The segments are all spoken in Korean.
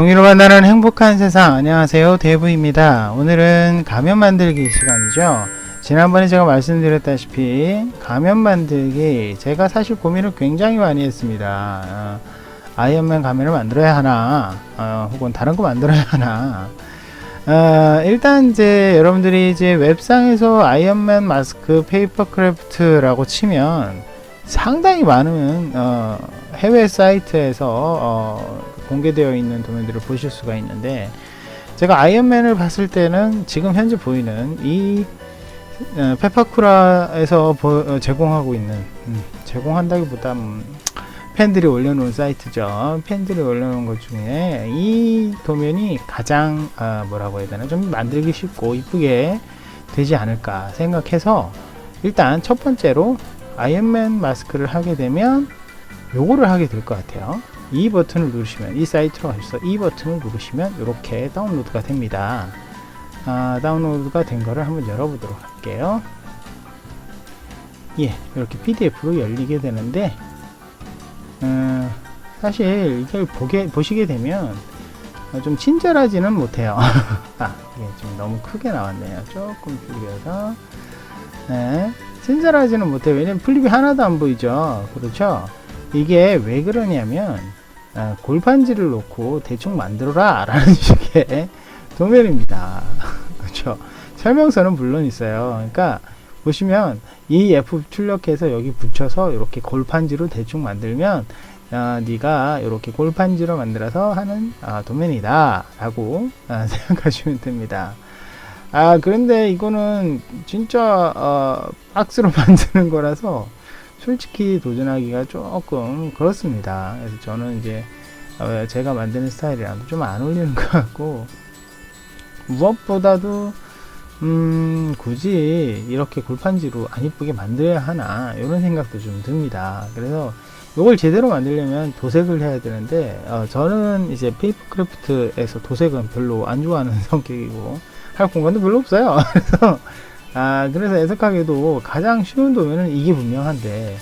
동의로 만나는 행복한 세상. 안녕하세요. 대부입니다. 오늘은 가면 만들기 시간이죠. 지난번에 제가 말씀드렸다시피 가면 만들기 제가 사실 고민을 굉장히 많이 했습니다. 어, 아이언맨 가면을 만들어야 하나 어, 혹은 다른 거 만들어야 하나. 어, 일단 이제 여러분들이 이제 웹상에서 아이언맨 마스크 페이퍼 크래프트라고 치면 상당히 많은 어, 해외 사이트에서 어, 공개되어 있는 도면들을 보실 수가 있는데 제가 아이언맨을 봤을 때는 지금 현재 보이는 이 어, 페퍼쿠라에서 보- 어, 제공하고 있는 음, 제공한다기보다 음, 팬들이 올려놓은 사이트죠. 팬들이 올려놓은 것 중에 이 도면이 가장 아, 뭐라고 해야 되나 좀 만들기 쉽고 이쁘게 되지 않을까 생각해서 일단 첫 번째로 아이언맨 마스크를 하게 되면 요거를 하게 될 것 같아요. 이 버튼을 누르시면 이 사이트로 가셔서 이 버튼을 누르시면 이렇게 다운로드가 됩니다. 아, 다운로드가 된 거를 한번 열어보도록 할게요. 예, 이렇게 PDF로 열리게 되는데 음, 사실 이걸 보게 보시게 되면 어, 좀 친절하지는 못해요. 아, 이게 좀 너무 크게 나왔네요. 조금 줄여서 네, 친절하지는 못해요. 왜냐면 플립이 하나도 안 보이죠. 그렇죠? 이게 왜 그러냐면 아, 골판지를 놓고 대충 만들어라 라는 식의 도면입니다. 그렇죠? 설명서는 물론 있어요. 그러니까 보시면 이 F 출력해서 여기 붙여서 이렇게 골판지로 대충 만들면 아, 네가 이렇게 골판지로 만들어서 하는 아, 도면이다 라고 아, 생각하시면 됩니다. 아 그런데 이거는 진짜 어, 박스로 만드는 거라서 솔직히 도전하기가 조금 그렇습니다. 그래서 저는 이제 어, 제가 만드는 스타일이랑 좀안 어울리는 것 같고 무엇보다도 음 굳이 이렇게 골판지로 안 이쁘게 만들어야 하나 이런 생각도 좀 듭니다. 그래서 이걸 제대로 만들려면 도색을 해야 되는데 어, 저는 이제 페이퍼크래프트에서 도색은 별로 안 좋아하는 성격이고 할 공간도 별로 없어요. 그래서 아 그래서 애석하게도 가장 쉬운 도면은 이게 분명한데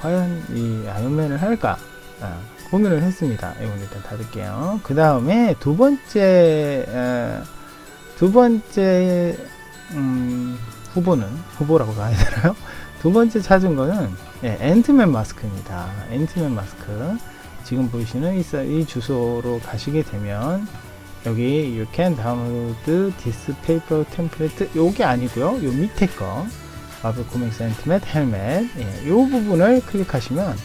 과연 이 아이언맨을 할까 아, 고민을 했습니다. 이건 일단 닫을게요. 그 다음에 두 번째 에, 두 번째 음, 후보는 후보라고 봐야 되나요? 두 번째 찾은 거는 예, 앤트맨 마스크입니다. 앤트맨 마스크 지금 보이시는 이 주소로 가시게 되면 여기 you can download this paper template 요게 아니고요. 요 밑에 거 마블 코믹스 앤트맨 헬멧 예, 요 부분을 클릭하시면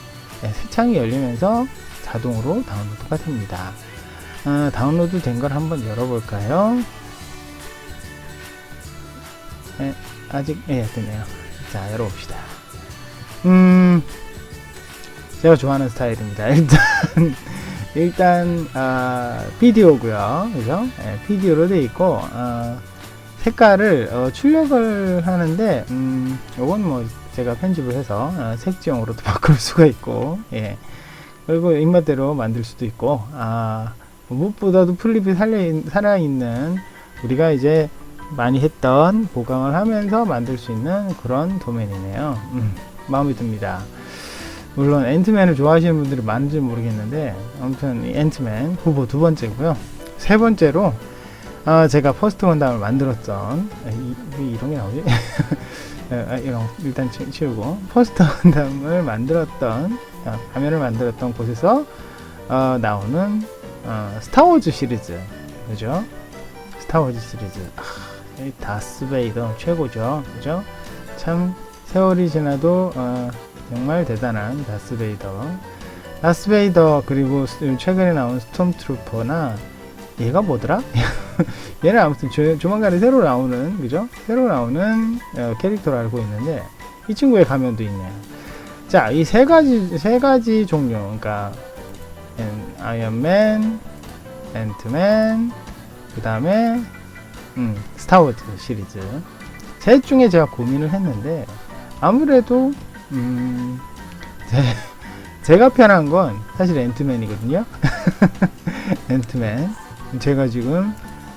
예, 새 창이 열리면서 자동으로 다운로드가 됩니다. 아, 다운로드 된 걸 한번 열어볼까요? 예, 아직 예 되네요. 자 열어봅시다. 음 제가 좋아하는 스타일입니다. 일단 일단 아, 비디오고요, 그죠? 예, 비디오로 돼 있고 아, 색깔을 어, 출력을 하는데 음 요건 뭐 제가 편집을 해서 어, 색지형으로도 바꿀 수가 있고 예 그리고 입맛대로 만들 수도 있고 아 무엇보다도 플립이 살려 살아있는 우리가 이제 많이 했던 보강을 하면서 만들 수 있는 그런 도면이네요. 음, 마음에 듭니다. 물론 앤트맨을 좋아하시는 분들이 많은지 모르겠는데 아무튼 이 앤트맨 후보 두 번째고요. 세 번째로 아, 제가 퍼스트 원담을 만들었던 아, 이, 왜 이런 게 나오지? 아, 이런 일단 치, 치우고 퍼스트 원담을 만들었던 아, 화면을 만들었던 곳에서 어, 나오는 어, 스타워즈 시리즈 그죠? 스타워즈 시리즈 아, 이 다스베이더 최고죠 그죠? 참 세월이 지나도 어, 정말 대단한 다스베이더 다스베이더 그리고 스- 최근에 나온 스톰트루퍼나 얘가 뭐더라? 얘는 아무튼 조, 조만간에 새로 나오는 그죠? 새로 나오는 어, 캐릭터로 알고 있는데 이 친구의 가면도 있네요. 자, 이 세 가지 세 가지 종류, 그러니까 앤- 아이언맨, 앤트맨, 그 다음에 음, 스타워즈 시리즈 셋 중에 제가 고민을 했는데 아무래도 음, 제, 제가 편한 건 사실 앤트맨이거든요. 앤트맨 제가 지금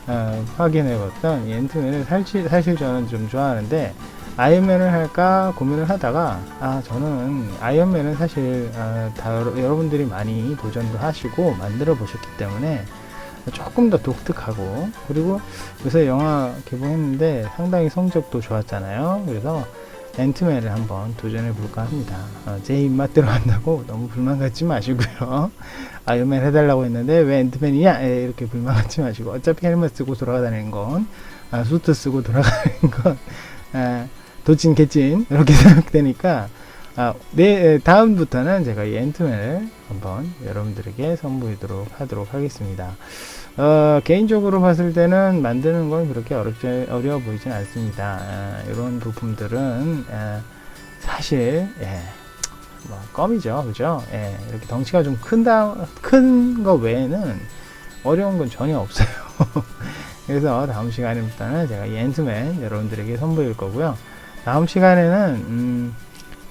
어, 확인해봤던 이 앤트맨을 사실, 사실 저는 좀 좋아하는데 아이언맨을 할까 고민을 하다가 아 저는 아이언맨은 사실 아, 다 여러, 여러분들이 많이 도전도 하시고 만들어 보셨기 때문에 조금 더 독특하고 그리고 요새 영화 개봉했는데 상당히 성적도 좋았잖아요. 그래서 앤트맨을 한번 도전해 볼까 합니다. 어, 제 입맛대로 한다고 너무 불만 갖지 마시고요. 아이언맨 해달라고 했는데 왜 앤트맨이냐 예, 이렇게 불만 갖지 마시고 어차피 헬멧 쓰고 돌아다니는 건 아, 수트 쓰고 돌아가는 건 아, 도찐 개찐 이렇게 생각되니까 아, 네, 다음부터는 제가 이 앤트맨을 한번 여러분들에게 선보이도록 하도록 하겠습니다. 어, 개인적으로 봤을 때는 만드는 건 그렇게 어렵지, 어려워 보이진 않습니다. 아, 이런 부품들은 아, 사실 예, 뭐 껌이죠, 그죠? 예, 이렇게 덩치가 좀 큰다, 큰 거 외에는 어려운 건 전혀 없어요. 그래서 다음 시간부터는 제가 이 앤트맨 여러분들에게 선보일 거고요. 다음 시간에는 음,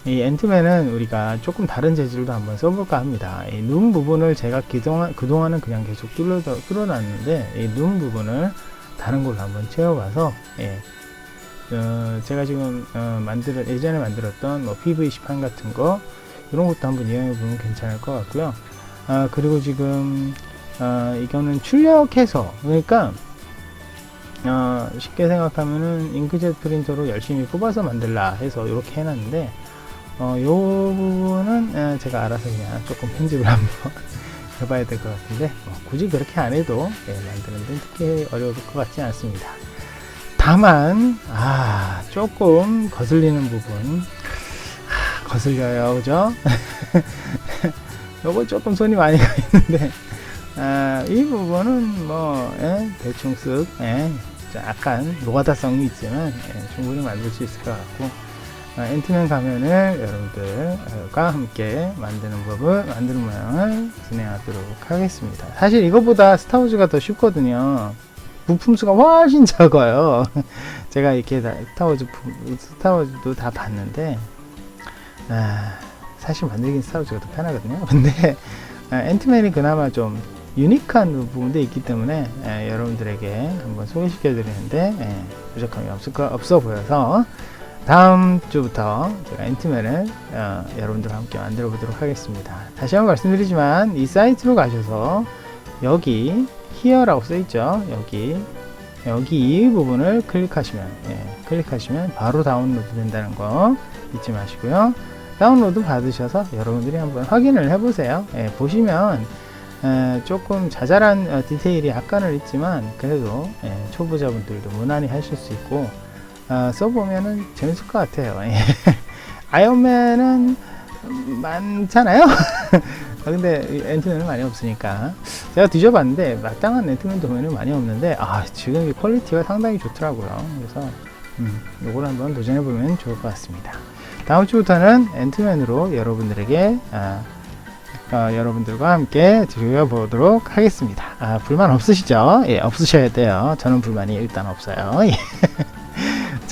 이 앤트맨은 우리가 조금 다른 재질도 한번 써볼까 합니다. 이 눈 부분을 제가 그동안, 그동안은 그냥 계속 뚫어, 뚫어놨는데, 이 눈 부분을 다른 걸로 한번 채워봐서, 예. 어, 제가 지금, 어, 만들, 예전에 만들었던 뭐 PVC-판 같은 거, 이런 것도 한번 이용해보면 괜찮을 것 같고요. 아, 그리고 지금, 어, 이거는 출력해서, 그러니까, 어, 쉽게 생각하면은 잉크젯 프린터로 열심히 뽑아서 만들라 해서 이렇게 해놨는데, 어, 요 부분은 에, 제가 알아서 그냥 조금 편집을 한번 해봐야 될 것 같은데 뭐 굳이 그렇게 안 해도 예, 만드는 데 특히 어려울 것 같지 않습니다. 다만 아 조금 거슬리는 부분 아, 거슬려요 그죠? 요거 조금 손이 많이 가 있는데 아, 이 부분은 뭐 예, 대충 쓱 예, 약간 노가다성이 있지만 예, 충분히 만들 수 있을 것 같고 어, 앤트맨 가면을 여러분들과 함께 만드는 법을 만드는 모양을 진행하도록 하겠습니다. 사실 이거보다 스타워즈가 더 쉽거든요. 부품 수가 훨씬 적어요. 제가 이렇게 다 스타워즈 부- 스타워즈도 다 봤는데 아, 사실 만들긴 스타워즈가 더 편하거든요. 근데 아, 앤트맨이 그나마 좀 유니크한 부분도 있기 때문에 에, 여러분들에게 한번 소개시켜 드리는데 에, 부족함이 없을 거 없어 보여서 다음 주부터 제가 앤트맨을 어, 여러분들과 함께 만들어 보도록 하겠습니다. 다시 한번 말씀드리지만 이 사이트로 가셔서 여기 here라고 써 있죠. 여기 여기 이 부분을 클릭하시면 예, 클릭하시면 바로 다운로드 된다는 거 잊지 마시고요. 다운로드 받으셔서 여러분들이 한번 확인을 해보세요. 예, 보시면 에, 조금 자잘한 어, 디테일이 약간은 있지만 그래도 예, 초보자분들도 무난히 하실 수 있고 어, 써보면은 재밌을 것 같아요. 예. 아이언맨은 많잖아요. 아, 근데 이 앤트맨은 많이 없으니까 제가 뒤져봤는데 마땅한 앤트맨 도면은 많이 없는데 아 지금 이 퀄리티가 상당히 좋더라고요. 그래서 음, 요걸 한번 도전해 보면 좋을 것 같습니다. 다음 주부터는 앤트맨으로 여러분들에게 아, 어, 여러분들과 함께 드려보도록 하겠습니다. 아, 불만 없으시죠? 예, 없으셔야 돼요. 저는 불만이 일단 없어요. 예.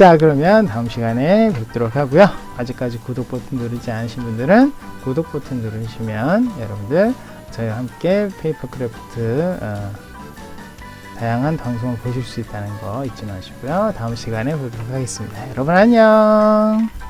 자, 그러면 다음 시간에 뵙도록 하고요. 아직까지 구독 버튼 누르지 않으신 분들은 구독 버튼 누르시면 여러분들 저희와 함께 페이퍼 크래프트 어, 다양한 방송을 보실 수 있다는 거 잊지 마시고요. 다음 시간에 보도록 하겠습니다. 여러분 안녕!